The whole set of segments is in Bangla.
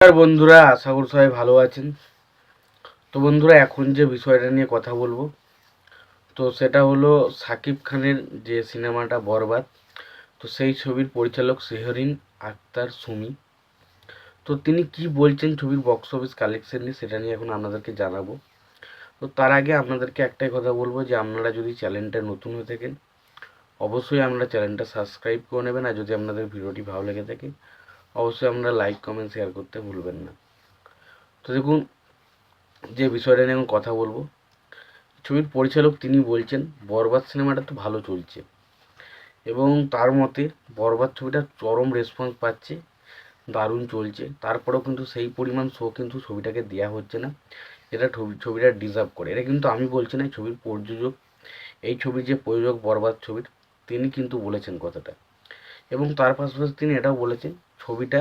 নমস্কার বন্ধুরা, আশা করি সবাই ভালো আছেন। তো বন্ধুরা, এখন যে বিষয়টা নিয়ে কথা বলব, তো সেটা হলো সাকিব খানের যে সিনেমাটা বরবাদ, তো সেই ছবির পরিচালক সেহরিন আক্তার সুমি। তো তিনি কি বলছেন ছবির বক্স অফিস কালেকশন নিয়ে, সেটা নিয়ে এখন আপনাদেরকে জানাব। তো তার আগে আপনাদেরকে একটাই কথা বলব যে, আপনারা যদি চ্যানেলটা নতুন হয়ে থাকেন, অবশ্যই আপনারা চ্যানেলটা সাবস্ক্রাইব করে নেবেন, আর যদি আপনাদের ভিডিওটি ভালো লেগে থাকে অবশ্যই আপনারা লাইক কমেন্ট শেয়ার করতে ভুলবেন না। তো দেখুন, যে বিষয়টা নিয়ে এখন কথা বলব, ছবির পরিচালক তিনি বলছেন, বরবাদ সিনেমাটা তো ভালো চলছে। এবং তার মতে বরবাদ ছবিটা চরম রেসপন্স পাচ্ছে, দারুণ চলছে। তারপরেও কিন্তু সেই পরিমাণ শো কিন্তু ছবিটাকে দেওয়া হচ্ছে না ছবি, ছবিটা ডিজার্ভ করে। এটা কিন্তু আমি বলছি না, ছবির প্রযোজক, এই ছবির যে প্রযোজক বরবাদ ছবির, তিনি কিন্তু বলেছেন কথাটা। এবং তার পাশাপাশি তিনি এটাও বলেছেন, ছবিটা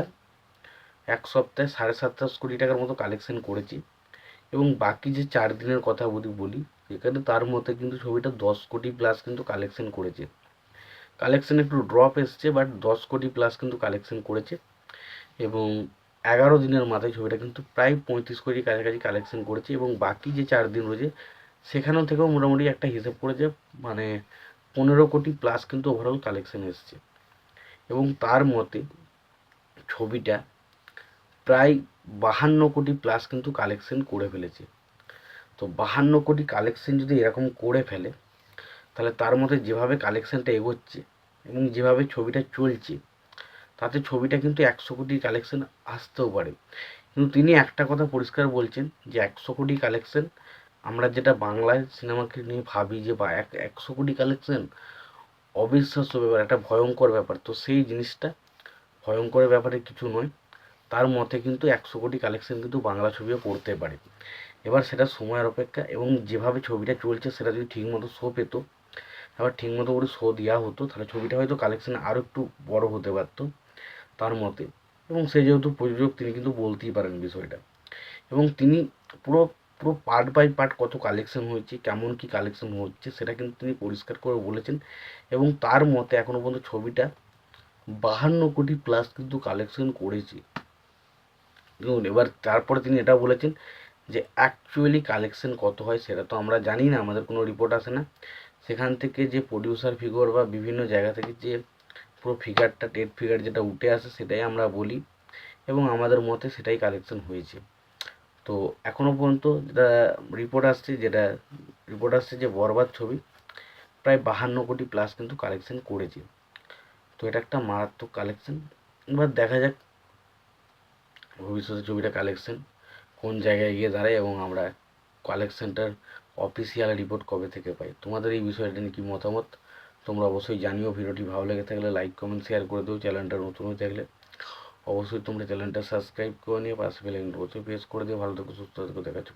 এক সপ্তাহে সাড়ে সাতাশ কোটি টাকার মতো কালেকশন করেছি এবং বাকি যে চার দিনের কথা যদি বলি সেখানে তার মধ্যে কিন্তু ছবিটা দশ কোটি প্লাস কিন্তু কালেকশন করেছে। কালেকশন একটু ড্রপ এসছে বাট দশ কোটি প্লাস কিন্তু কালেকশন করেছে এবং এগারো দিনের মাথায় ছবিটা কিন্তু প্রায় পঁয়ত্রিশ কোটি কাছাকাছি কালেকশন করেছে এবং বাকি যে চার দিন রয়েছে, সেখানেও থেকেও মোটামুটি একটা হিসেব করেছে মানে পনেরো কোটি প্লাস কিন্তু ওভারঅল কালেকশন এসছে। এবং তার মতে ছবিটা প্রায় বাহান্ন কোটি প্লাস কিন্তু কালেকশন করে ফেলেছে। তো বাহান্ন কোটি কালেকশন যদি এরকম করে ফেলে, তাহলে তার মধ্যে যেভাবে কালেকশনটা এগোচ্ছে এবং যেভাবে ছবিটা চলছে, তাতে ছবিটা কিন্তু একশো কোটি কালেকশন আসতেও পারে। কিন্তু তিনি একটা কথা পরিষ্কার বলছেন যে একশো কোটি কালেকশন আমরা যেটা বাংলায় সিনেমাকে নিয়ে ভাবি যে বা এক, একশো কোটি কালেকশন অবিশ্বাস্য ব্যাপার, একটা ভয়ঙ্কর ব্যাপার। তো সেই জিনিসটা ভয়ঙ্করের ব্যাপারে কিছু নয়। তার মতে কিন্তু একশো কোটি কালেকশন কিন্তু বাংলা ছবিও করতে পারে। এবার সেটা সময়ের অপেক্ষা এবং যেভাবে ছবিটা চলছে সেটা যদি ঠিকমতো শো পেত এবার ঠিকমতো করে শো দেওয়া হতো, তাহলে ছবিটা হয়তো কালেকশন আরও একটু বড় হতে পারতো তার মতে। এবং সে যেহেতু প্রযোজক, তিনি কিন্তু বলতেই পারেন বিষয়টা। এবং তিনি পুরো পুরো পার্ট বাই পার্ট কত কালেকশন হয়েছে, কেমন কি কালেকশন হচ্ছে, সেটা কিন্তু তিনি পরিষ্কার করে বলেছেন। এবং তার মতে এখনও পর্যন্ত ছবিটা বাহান্ন কোটি প্লাস কিন্তু কালেকশন করেছে। দেখুন, এবার তারপরে তিনি এটা বলেছেন যে অ্যাকচুয়ালি কালেকশন কত হয় সেটা তো আমরা জানি না, আমাদের কোনো রিপোর্ট আসে না। সেখান থেকে যে প্রডিউসার ফিগার বা বিভিন্ন জায়গা থেকে যে পুরো ফিগারটা টেট ফিগার যেটা উঠে আসে, সেটাই আমরা বলি। এবং আমাদের মতে সেটাই কালেকশন হয়েছে। তো এখনও পর্যন্ত যেটা রিপোর্ট আসছে, যেটা রিপোর্ট আসছে যে বরবাদ ছবি, প্রায় বাহান্ন কোটি প্লাস কিন্তু কালেকশন করেছে। তো এটা একটা মারাত্মক কালেকশন এবার দেখা যাক ভবিষ্যতে ছবিটা কালেকশন কোন জায়গায় গিয়ে দাঁড়ায় এবং আমরা কালেকশনটার অফিসিয়াল রিপোর্ট কবে থেকে পাই। তোমাদের এই বিষয়টা নিয়ে কী মতামত? তোমরা অবশ্যই জানিও। ভিডিওটি ভালো লেগে থাকলে লাইক কমেন্ট শেয়ার করে দিও। চ্যানেলটা নতুন হয়ে থাকলে অবশ্যই তোমরা চ্যানেলটা সাবস্ক্রাইব করে নিয়ে পাশে বেল অবশ্যই প্রেস করে দিয়ে ভালো থেকে, সুস্থ থেকো দেখাচ্ছে